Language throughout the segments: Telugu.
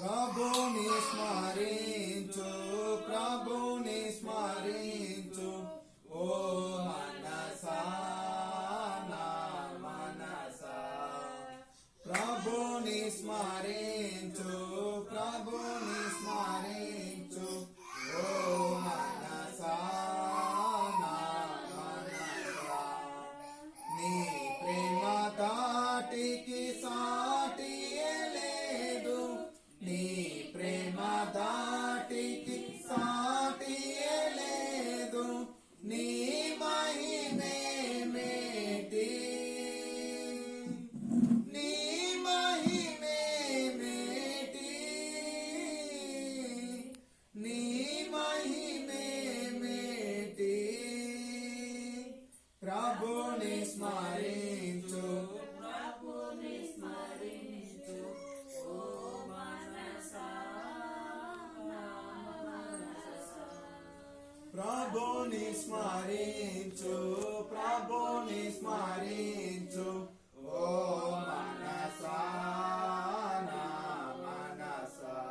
ప్రభుని స్మరించు ప్రభుని స్మరించు. ఓ మనసా నా మనసా. ప్రభుని స్మరించు ప్రభుని స్మరించు. ప్రభుని స్మరించు. ఓ మనసా ప్రభుని స్మరించు. ప్రభుని స్మరించు. ఓ మనసా మనసా.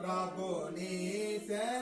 ప్రభుని సే